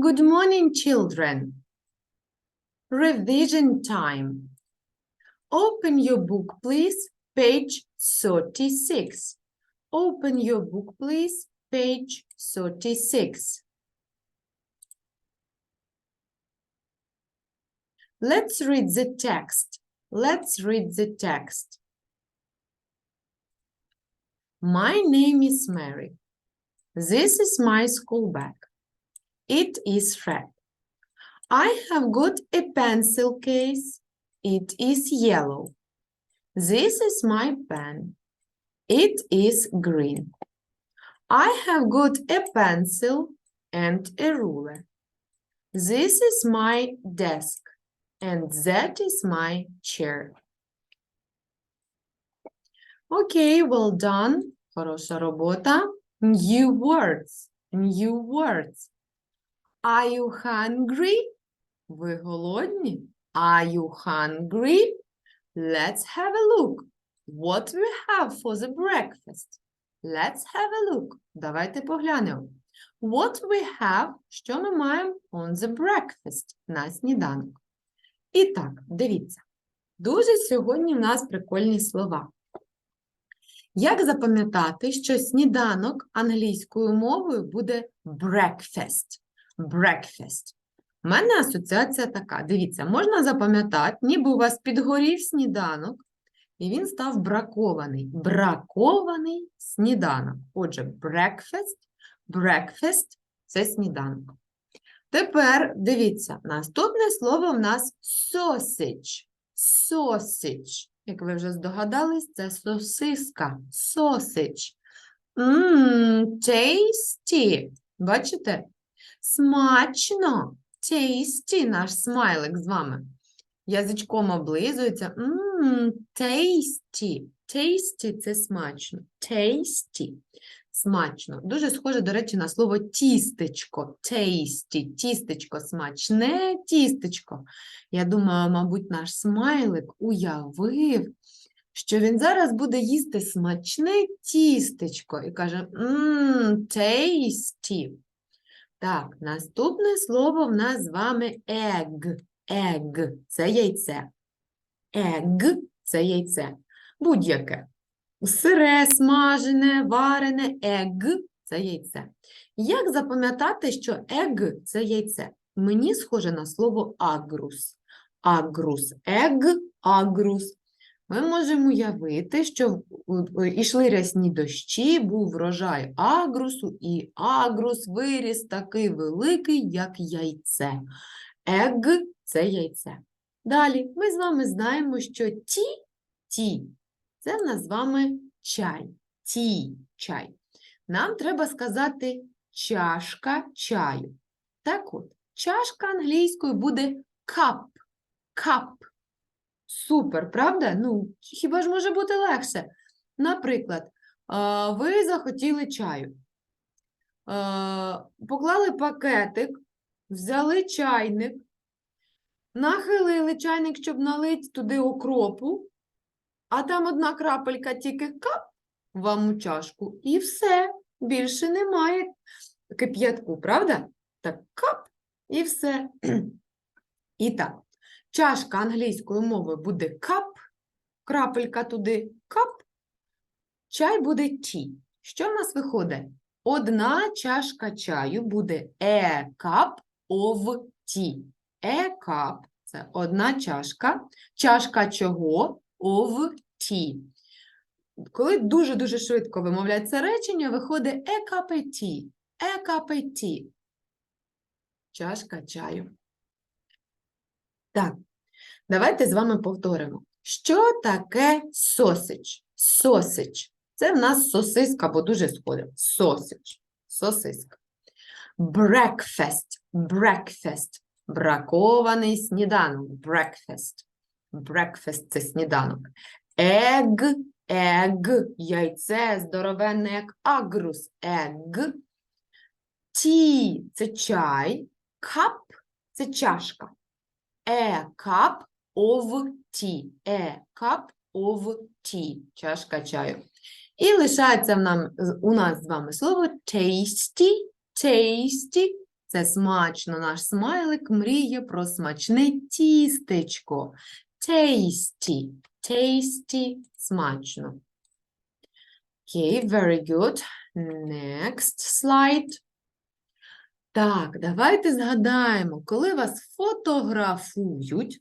Good morning, children. Revision time. Open your book, please. Page 36. Open your book, please. Page 36. Let's read the text. Let's read the text. My name is Mary. This is my school bag. It is red. I have got a pencil case. It is yellow. This is my pen. It is green. I have got a pencil and a ruler. This is my desk, and that is my chair. Okay, well done. Хороша робота. New words. New words. Are you hungry? Ви голодні? Are you hungry? Let's have a look. What we have for the breakfast? Let's have a look. Давайте поглянемо. What we have, що ми маємо on the breakfast, на сніданок. І так, дивіться. Дуже сьогодні в нас прикольні слова. Як запам'ятати, що сніданок англійською мовою буде breakfast? Breakfast. У мене асоціація така. Дивіться, можна запам'ятати, ніби у вас підгорів сніданок, і він став бракований. Бракований сніданок. Отже, breakfast, breakfast – це сніданок. Тепер дивіться, наступне слово в нас sausage. Sausage. Як ви вже здогадались, це сосиска. Sausage. Mmm, tasty. Бачите? Смачно. Tasty наш смайлик з вами. Язичком облизується. Mmm, tasty. Tasty – це смачно. Tasty. Смачно. Дуже схоже, до речі, на слово тістечко. Tasty. Тістечко смачне тістечко. Я думаю, мабуть, наш смайлик уявив, що він зараз буде їсти смачне тістечко і каже: Mmm, tasty. Так, наступне слово в нас з вами egg. Egg – це яйце. Egg – це яйце. Будь-яке. Сире, смажене, варене, egg – це яйце. Як запам'ятати, що egg – це яйце? Мені схоже на слово агрус. Агрус. Egg – агрус. Ми можемо уявити, що йшли рясні дощі, був врожай агрусу, і агрус виріс такий великий, як яйце. Ег – це яйце. Далі ми з вами знаємо, що ті, ті це в нас з вами чай. Ті чай. Нам треба сказати чашка чаю. Так от, чашка англійською буде cup. Cup. Супер, правда? Ну, хіба ж може бути легше? Наприклад, ви захотіли чаю. Поклали пакетик, взяли чайник, нахилили чайник, щоб налити туди окропу, а там одна крапелька тільки кап вам у чашку, і все, більше немає кип'ятку, правда? Так, кап, і все. І так. Чашка англійською мовою буде cup, крапелька туди cup, чай буде tea. Що в нас виходить? Одна чашка чаю буде a cup of tea. A cup – це одна чашка. Чашка чого? Of tea. Коли дуже-дуже швидко вимовляється речення, виходить a cup of tea. A cup of tea. Чашка чаю. Так, давайте з вами повторимо. Що таке сосич? Сосич. Це в нас сосиска, бо дуже схоже. Сосич. Сосиска. Breakfast. Breakfast. Бракований сніданок. Breakfast. Breakfast – це сніданок. Egg. Egg. Яйце здоровенне, як агрус. Egg. Tea – це чай. Cup – це чашка. A cup of tea. A cup of tea. Чашка чаю. І лишається в нам, у нас з вами слово tasty. Tasty – Це смачно. Наш смайлик мріє про смачне тістечко. Tasty. Tasty. Смачно. Окей, very good. Next slide. Так, давайте згадаємо, коли вас фотографують,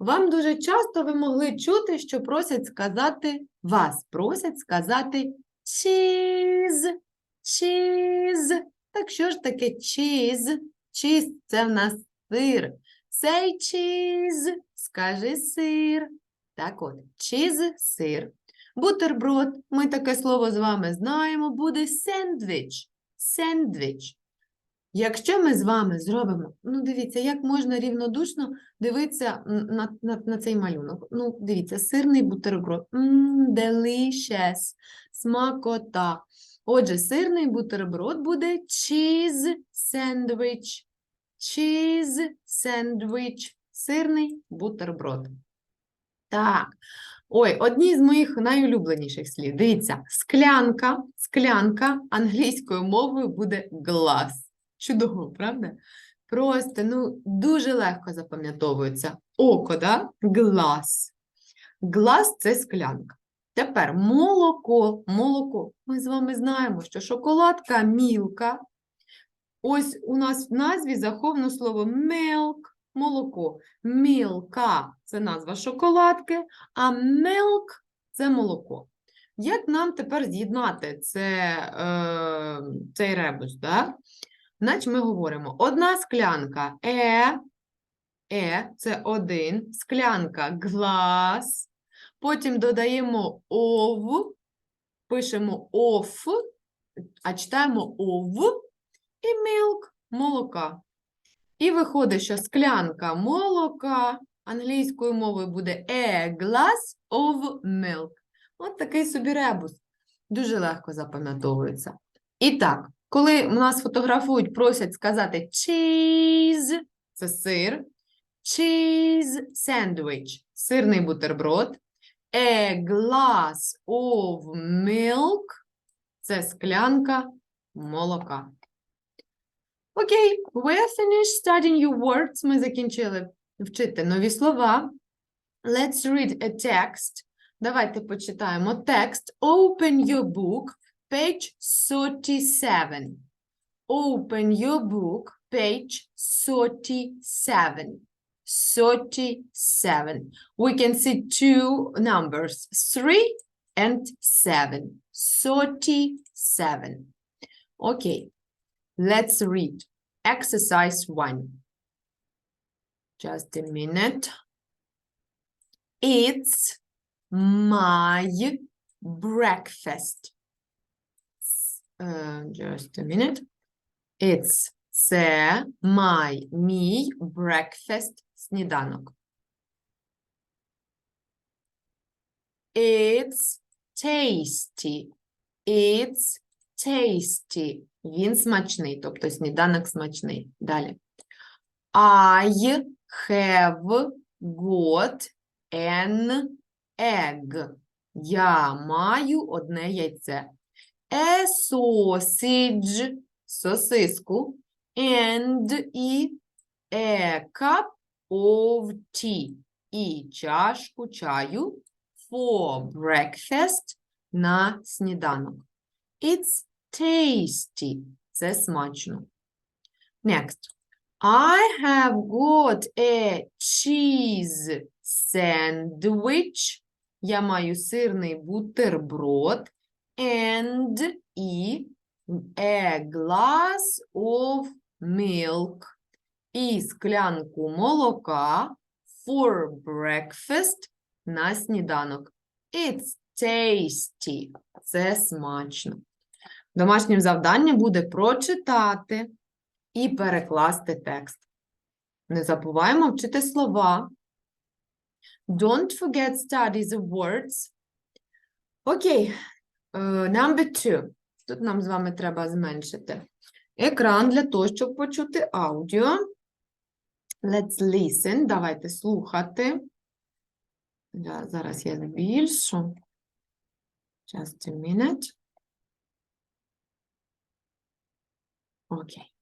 вам дуже часто ви могли чути, що просять сказати, вас просять сказати cheese, cheese. Так що ж таке cheese? Cheese – це в нас сир. Say cheese, скажи сир. Так от, cheese – сир. Бутерброд, ми таке слово з вами знаємо, буде сендвіч. Сендвіч. Якщо ми з вами зробимо, ну дивіться, як можна рівнодушно дивитися на, на, на цей малюнок. Ну, дивіться, сирний бутерброд. Мм, delicious, смакота. Отже, сирний бутерброд буде cheese sandwich. Cheese sandwich. Сирний бутерброд. Так. Ой, одні з моїх найулюбленіших слів. Дивіться, склянка, склянка англійською мовою буде glass. Чудово, правда? Просто, ну, дуже легко запам'ятовується. Око, да? Glass. Glass – це склянка. Тепер молоко, молоко. Ми з вами знаємо, що шоколадка мілка. Ось у нас в назві заховано слово milk, молоко. Мілка – це назва шоколадки, а milk – це молоко. Як нам тепер з'єднати це, е, цей ребус? Да? Значить, ми говоримо: одна склянка е, е це один, склянка glass, потім додаємо ов, пишемо оф, а читаємо ов і milk молока. І виходить, що склянка молока англійською мовою буде a glass of milk. От такий собі ребус. Дуже легко запам'ятовується. І так, коли у нас фотографують, просять сказати cheese – це сир, cheese sandwich – сирний бутерброд, a glass of milk – це склянка молока. Окей, we are finished studying your words. Ми закінчили вчити нові слова. Let's read a text. Давайте почитаємо текст. Open your book, page 37. Open your book, page 37. 37. We can see two numbers, 3 and 7. 37. Okay, let's read. Exercise 1. Just a minute. It's my breakfast. Uh, just a minute. It's це my, мій breakfast сніданок. It's tasty. It's tasty. Він смачний, тобто сніданок смачний. Далі. I have got an egg. Я маю одне яйце. A sausage – сосиску. And і a cup of tea. І чашку чаю for breakfast на сніданок. It's tasty. Це смачно. Next. I have got a cheese sandwich. Я маю сирний бутерброд and і a glass of milk. І склянку молока for breakfast на сніданок. It's tasty. Це смачно. Домашнім завданням буде прочитати і перекласти текст. Не забуваємо вчити слова. Don't forget study the words. Окей, number two. Тут нам з вами треба зменшити екран для того, щоб почути аудіо. Let's listen. Давайте слухати. Да, Зараз я збільшу. Just a minute. Окей.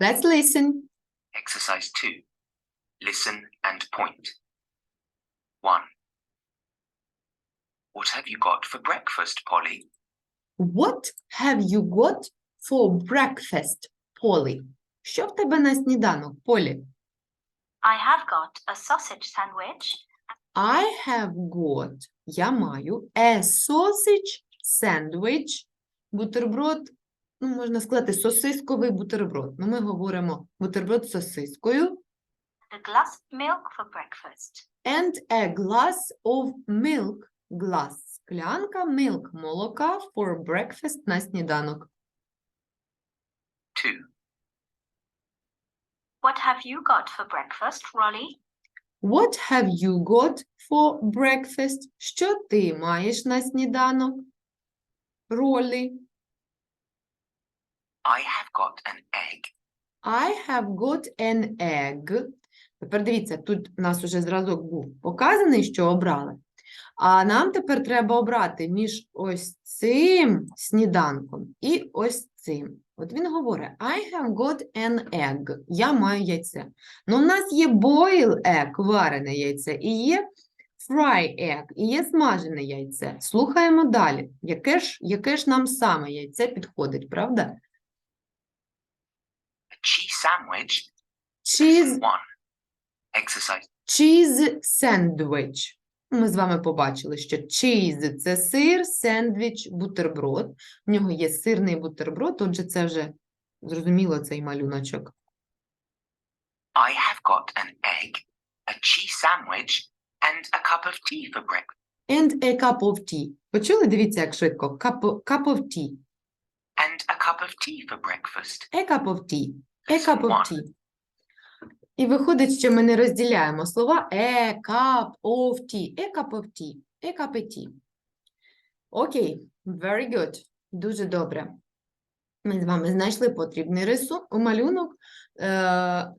Let's listen. Exercise 2. Listen and point. 1. Have you got for breakfast, Polly? What have you got for breakfast, Polly? Що в тебе на сніданок, Полі? I have got a sausage sandwich I have got, я маю, a sausage sandwich, бутерброд, ну, можна сказати, сосисковий бутерброд. Ну, ми говоримо бутерброд з сосискою a glass of milk for breakfast. and a glass of milk, glass, склянка, milk, молока for breakfast на сніданок. 2. What have you got for breakfast, Rolly? What have you got for breakfast? Що ти маєш на сніданок? Ролі. I have got an egg. I have got an egg. Тепер дивіться, тут у нас уже зразок був показаний, що обрали. А нам тепер треба обрати між ось цим сніданком і ось цим. От він говорить: I have got an egg. Я маю яйце. Ну, у нас є boil egg, варене яйце, і є fry egg, і є смажене яйце. Слухаємо далі. Яке ж, яке ж нам саме яйце підходить, правда? Cheese sandwich. Cheese 1. Exercise Cheese sandwich. Ми з вами побачили, що cheese – це сир, сендвіч, бутерброд. В нього є сирний бутерброд, отже, це вже зрозуміло цей малюночок. I have got an egg, a cheese sandwich, and a cup of tea for breakfast. And a cup of tea. Почули? Дивіться, як швидко. Cup, cup of tea. And a cup of tea for breakfast. A cup of tea. A cup of tea. І виходить, що ми не розділяємо слова a cup of tea, a cup of tea. Окей, very good. Дуже добре. Ми з вами знайшли потрібний рису, малюнок. Е,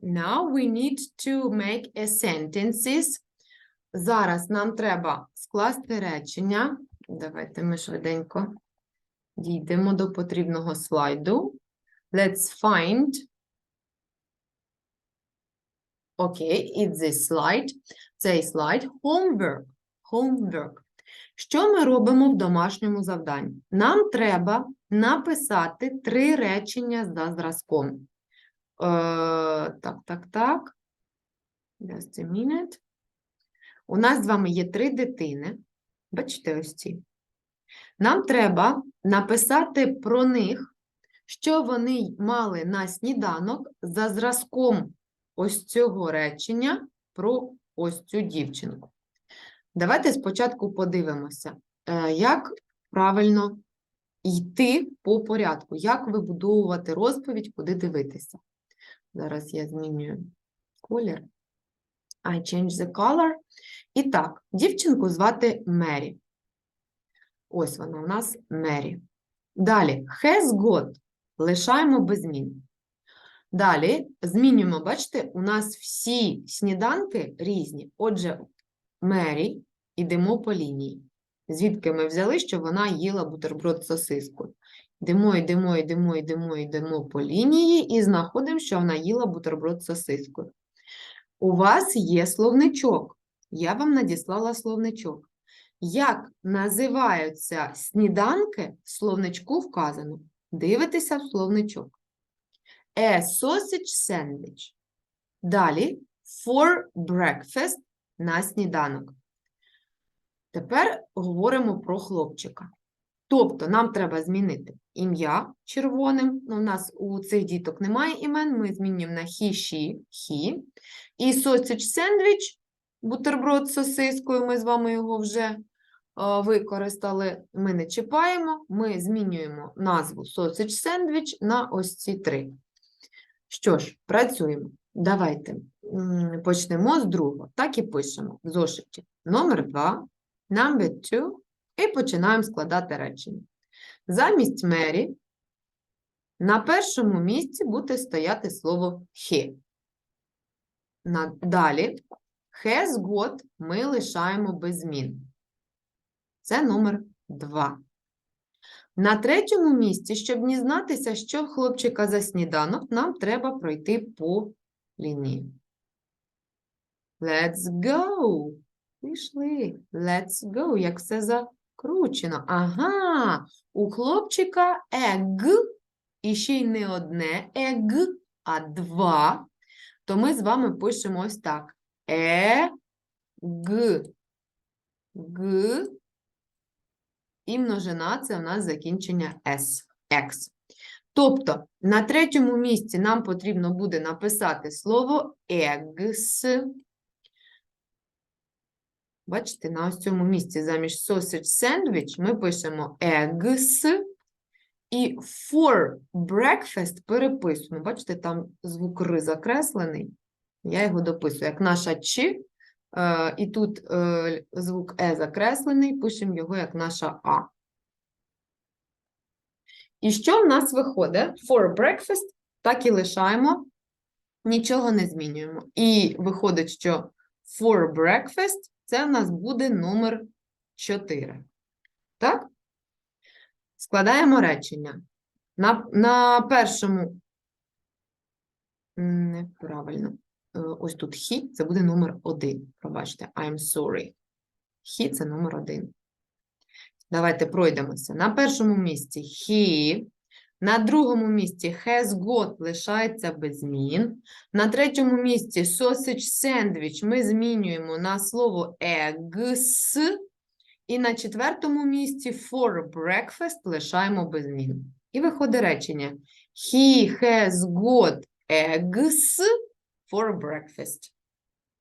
now we need to make a sentences. Зараз нам треба скласти речення. Давайте ми швиденько дійдемо до потрібного слайду. Let's find Окей, it's this slide. Цей слайд homework. Homework. Що ми робимо в домашньому завданні? Нам треба написати три речення за зразком. Е, так, так, так. Just a minute. У нас з вами є три дитини. Бачите, ось ці. Нам треба написати про них, що вони мали на сніданок за зразком ось цього речення про ось цю дівчинку. Давайте спочатку подивимося, е, як правильно йти по порядку, як вибудовувати розповідь, куди дивитися. Зараз я змінюю колір. I change the color. І так, дівчинку звати Мері. Ось вона у нас Мері. Далі, has got. Лишаємо без змін. Далі змінюємо, бачите, у нас всі сніданки різні. Отже, Мері, йдемо по лінії. Звідки ми взяли, що вона їла бутерброд з сосискою. Йдемо, йдемо, йдемо, йдемо, йдемо по лінії і знаходимо, що вона їла бутерброд з сосискою. У вас є словничок. Я вам надіслала словничок. Як називаються сніданки, словничку вказано. Дивитеся в словничок. A sausage sandwich. Далі for breakfast на сніданок. Тепер говоримо про хлопчика. Тобто нам треба змінити ім'я червоним. Ну, у нас у цих діток немає імен, ми змінюємо на he, she, he. І sausage sandwich, бутерброд з сосискою, ми з вами його вже е, використали. Ми не чіпаємо, ми змінюємо назву sausage sandwich на ось ці три. Що ж, працюємо. Давайте почнемо з другого. Так і пишемо в зошиті. Номер 2, number 2, і починаємо складати речення. Замість Мері на першому місці буде стояти слово he. Далі has got ми лишаємо без змін. Це номер 2. На третьому місці, щоб дізнатися, що хлопчика за сніданок, нам треба пройти по лінії. Let's go. Пішли. Let's go. Як все закручено. Ага, у хлопчика egg, і ще й не одне egg, а два. То ми з вами пишемо ось так. Е, г, г, і множина це у нас закінчення s, x. Тобто на третьому місці нам потрібно буде написати слово eggs. Бачите, на ось цьому місці замість sausage sandwich ми пишемо eggs. І for breakfast переписуємо. Бачите, там звук ри закреслений. Я його дописую, як наша чи. Е, і тут е, звук е закреслений, пишемо його як наша а. І що в нас виходить? For breakfast так і лишаємо, нічого не змінюємо. І виходить, що for breakfast це в нас буде номер 4. Так? Складаємо речення. На, на першому. Неправильно. Е, Ось тут he, це буде номер 1. Пробачте, I'm sorry. He – це номер 1. Давайте пройдемося. На першому місці he. На другому місці has got лишається без змін. На третьому місці sausage sandwich ми змінюємо на слово eggs. І на четвертому місці for breakfast лишаємо без змін. І виходить речення. He has got eggs for breakfast.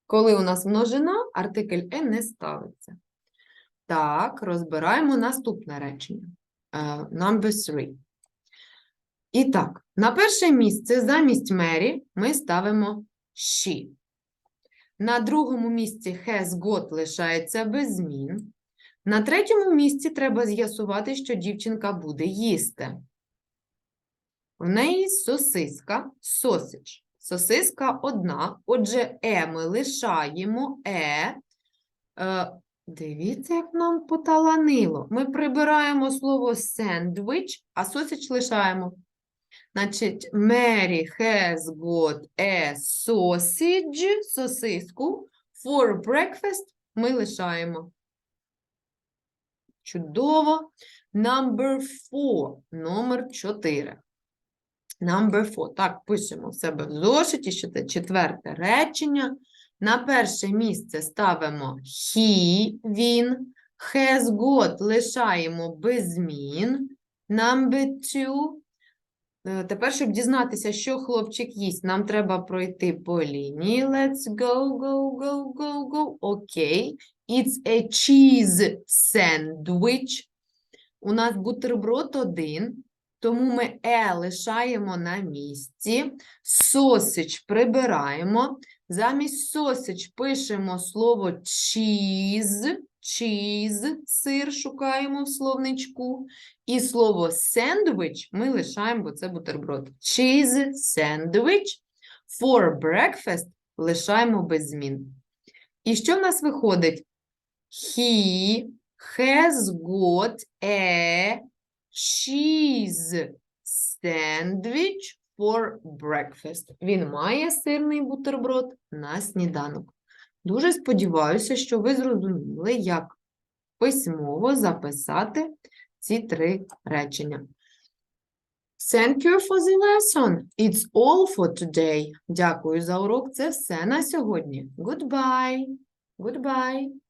Коли у нас множина, артикль «e» не ставиться. Так, розбираємо наступне речення. Е, Number three. І так, на перше місце замість Мері ми ставимо she. На другому місці has got лишається без змін. На третьому місці треба з'ясувати, що дівчинка буде їсти. В неї сосиска, sausage. Сосиска одна, отже, е ми лишаємо е. Е, Дивіться, як нам поталанило. Ми прибираємо слово сендвіч, а сосіч лишаємо. Значить, Mary has got a sausage, сосиску. For breakfast ми лишаємо. Чудово. Number four, номер 4. Number four. Так, пишемо в себе в зошиті, що це четверте речення. На перше місце ставимо he, він. Has got лишаємо без змін. Number two. Е, Тепер, щоб дізнатися, що хлопчик їсть, нам треба пройти по лінії. Let's go, go, go, go, go. Окей. It's a cheese sandwich. У нас бутерброд один, тому ми е лишаємо на місці. Sausage прибираємо. Замість sausage пишемо слово cheese. Cheese, сир шукаємо в словничку. І слово sandwich ми лишаємо, бо це бутерброд. Cheese sandwich. For breakfast лишаємо без змін. І що в нас виходить? He has got a cheese sandwich for breakfast. Він має сирний бутерброд на сніданок. Дуже сподіваюся, що ви зрозуміли, як письмово записати ці три речення. Thank you for the lesson. It's all for today. Дякую за урок. Це все на сьогодні. Goodbye. Goodbye.